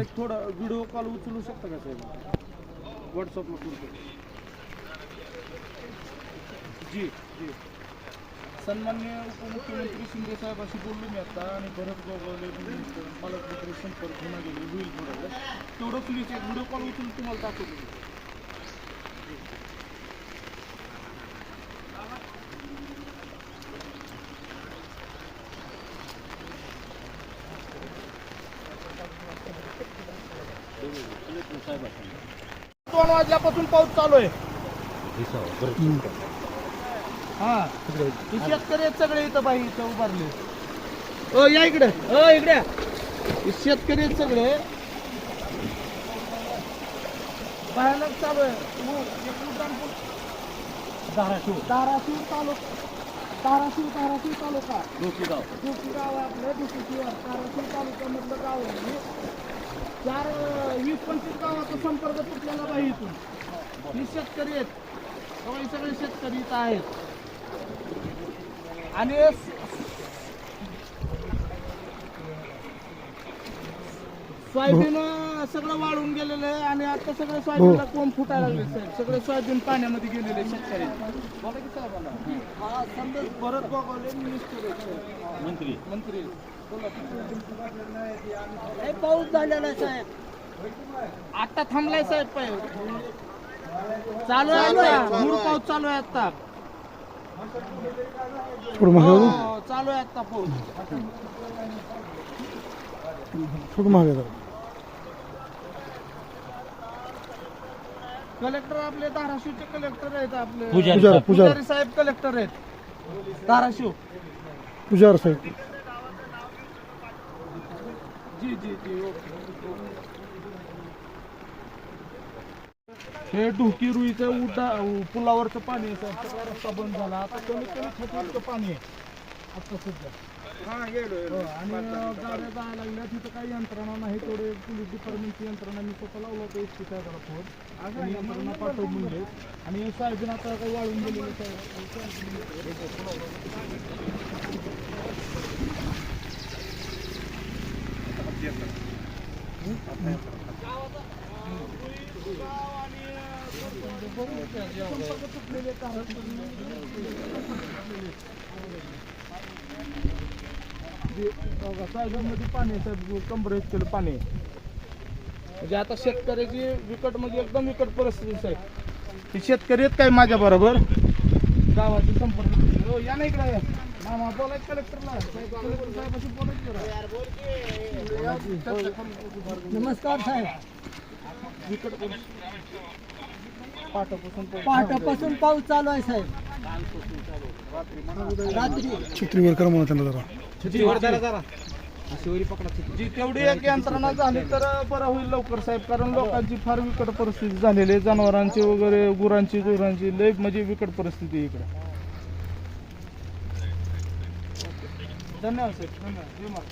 एक थोडा video call उचलू शकता का साहेब? व्हॉट्सअपला करतो जी जी. सन्मान्य उपमुख्यमंत्री शिंदे साहेबाशी बोललो मी आता आणि भरत गोगावले पालकमंत्री संपर्क होणार गेले होईल थोडं. तेवढं प्लीज एक व्हिडिओ कॉल उचलून तुम्हाला दाखवतो. दोन वाजल्यापासून पाऊस चालू आहे. हा. हे शेतकरी आहेत सगळे इथं बाई इथं उभारले. ओ या इकडे. ओ इकडे. हे शेतकरी आहेत सगळे. भयानक चालू आहे. उड्डाणपूल. धाराशिव. धाराशिव तालुका धाराशिव धाराशिव तालुका डोकीगाव दुसरी गाव. आहे आपलं धाराशिव तालुक्यामधलं गाव आहे. हे. चार वीस पंचवीस गावाचा संपर्क तुटलेला बाई इथून. ही शेतकरी आहेत. हे सगळे शेतकरी इथं आहेत. आणि सोयाबीन सगळं वाळून गेलेलं आहे आणि आता सगळं सोयाबीनला कोंब फुटायला लागले साहेब. सगळे सोयाबीन पाण्यामध्ये गेलेले शेतकरी. बोला की साहेबांना हा समजा भरत गोगावले मिनिस्टर. मंत्री. मंत्री. बोला लय पाऊस झालेला आहे साहेब. आता थांबलाय साहेब पाय. चालू आहे आता. मूळ पाऊस चालू आहे आता. थोडं हो, चालू आहे आता पाऊस. थोडं जरा. कलेक्टर आपले धाराशिवचे कलेक्टर आहेत आपले. पुजारी पुजार पुजार. पुजारी साहेब कलेक्टर आहेत. धाराशिव. पुजार साहेब. जी जी हे ढोकी रुईचं उड्डा पुलावरचं पाणी आहे साहेब सगळा रस्ता बंद झाला. आता कमी कमी छत्तीसचं पाणी आहे. आता सध्या. हो, आणि गाड्या जायला लागल्या. तिथं काही यंत्रणा नाही तेवढे पोलीस डिपार्टमेंटची यंत्रणा मी स्वतः लावलं होतं एस पी साहेबाला फोन. आणि यंत्रणा पाठव म्हणले आणि सोयाबीन आता काही वाळून गेलेलं सोयाबीनमध्ये पाणी आहे साहेब. कंबर केलं पाणी आहे. म्हणजे आता शेतकऱ्याची विकट म्हणजे एकदम विकट परिस्थिती आहे साहेब. हे शेतकरी आहेत काय माझ्या बरोबर? गावाचे संपर्क हो, या ना इकडे. बोलायचं कलेक्टरला. कलेक्टर साहेबाशी बोलायचं जरा. नमस्कार साहेब. पहाटापासून पाऊस चालू आहे साहेब. रात्री. छत्रीवर करा म्हणा त्यांना जरा. जी तेवढी एक यंत्रणा झाली तर बरं होईल लवकर साहेब. कारण लोकांची फार विकट परिस्थिती झालेली आहे. जनावरांची वगैरे गुरांची गुरांची लय म्हणजे विकट परिस्थिती आहे इकडे. धन्यवाद सर धन्यवाद